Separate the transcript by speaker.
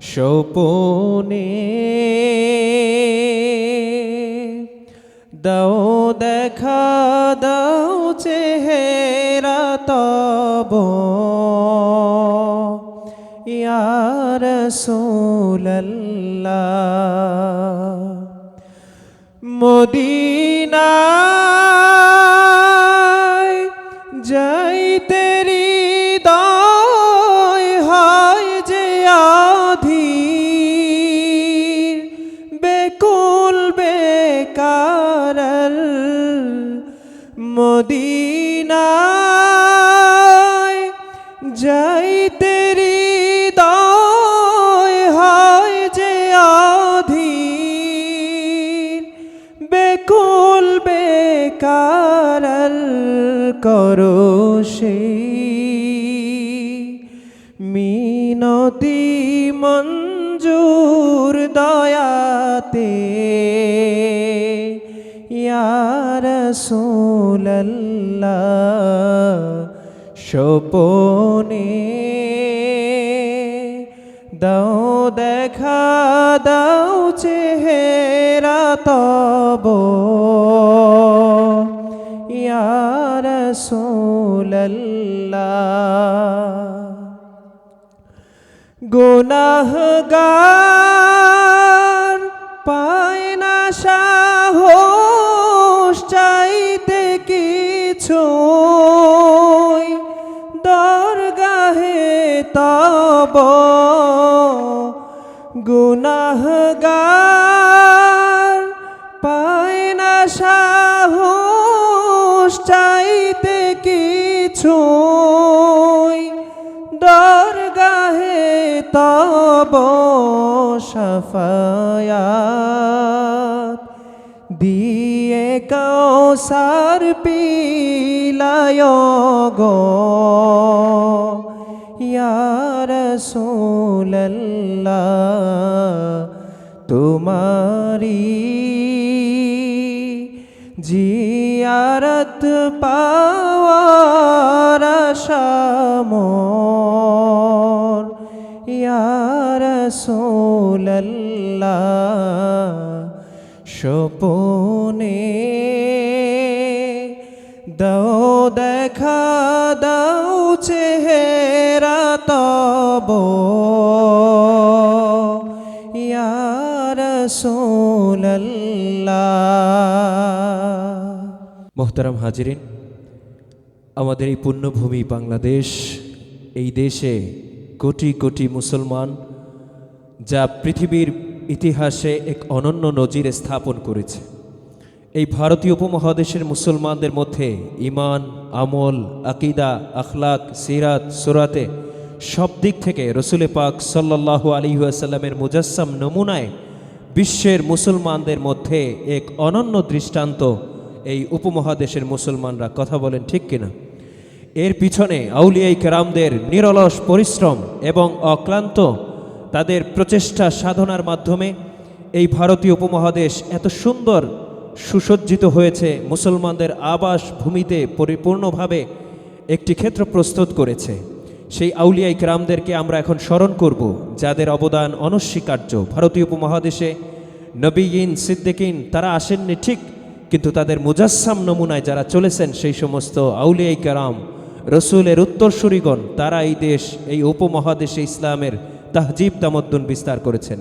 Speaker 1: সপনে দাও দেখা দাও চেহারা তব। রসুল্লাহ মদিনায় বেকুল বেকার মদিনায় যাইতে হৃদয় হয় যে আধীর বেকুল বেকার করো সেই মিনতি মঞ্জুর ইয়ার সোল্লাহ সপনে দাও দেখা দাও চেহারা তব। ইয়ার গুনাহগার পায় না সাহস। কিছু দরগাহে তব গুনাহগার পায় না সাহস চাইতে কিছু দরগাহে তব সাফায়াত দিয়ে কৌসার পিলায় গো। ইয়ার সোল্লাহ তোমারি জিয়ারত পাওয়ার আশামোর ইয়ার সপনে দাও, দেখা দাও চেহারা তব। মোহতারাম হাজিরিন, আমাদের এই পুণ্যভূমি বাংলাদেশ, এই দেশে কোটি কোটি মুসলমান, যা পৃথিবীর ইতিহাসে এক অনন্য নজির স্থাপন করেছে। এই ভারতীয় উপমহাদেশের মুসলমানদের মধ্যে ইমান আমল, আকিদা, আখলাক, সিরাত, সুরাতে সব দিক থেকে রসুলে পাক সাল্লাল্লাহু আলী আসাল্লামের মুজাসসাম নমুনায় বিশ্বের মুসলমানদের মধ্যে এক অনন্য দৃষ্টান্ত এই উপমহাদেশের মুসলমানরা কথা বলেন ঠিক কিনা? এর পিছনে আউলিয়াই কেরামদের নিরলস পরিশ্রম এবং অক্লান্ত তাদের প্রচেষ্টা সাধনার মাধ্যমে এই ভারতীয় উপমহাদেশ এত সুন্দর সুসজ্জিত হয়েছে, মুসলমানদের আবাস ভূমিতে পরিপূর্ণভাবে একটি ক্ষেত্র প্রস্তুত করেছে। সেই আউলিয়াই কেরামদেরকে আমরা এখন স্মরণ করব, যাদের অবদান অনস্বীকার্য। ভারতীয় উপমহাদেশে নবীন, সিদ্দিকিন, তারা আসেননি ঠিক, কিন্তু তাদের মুজাসসাম নমুনায় যারা চলেছেন সেই সমস্ত আউলিয়াই কেরাম, রসুলের উত্তরসূরিগণ, তারা এই দেশ, এই উপমহাদেশে ইসলামের তাহজিব তামদ্দুন বিস্তার করেছেন।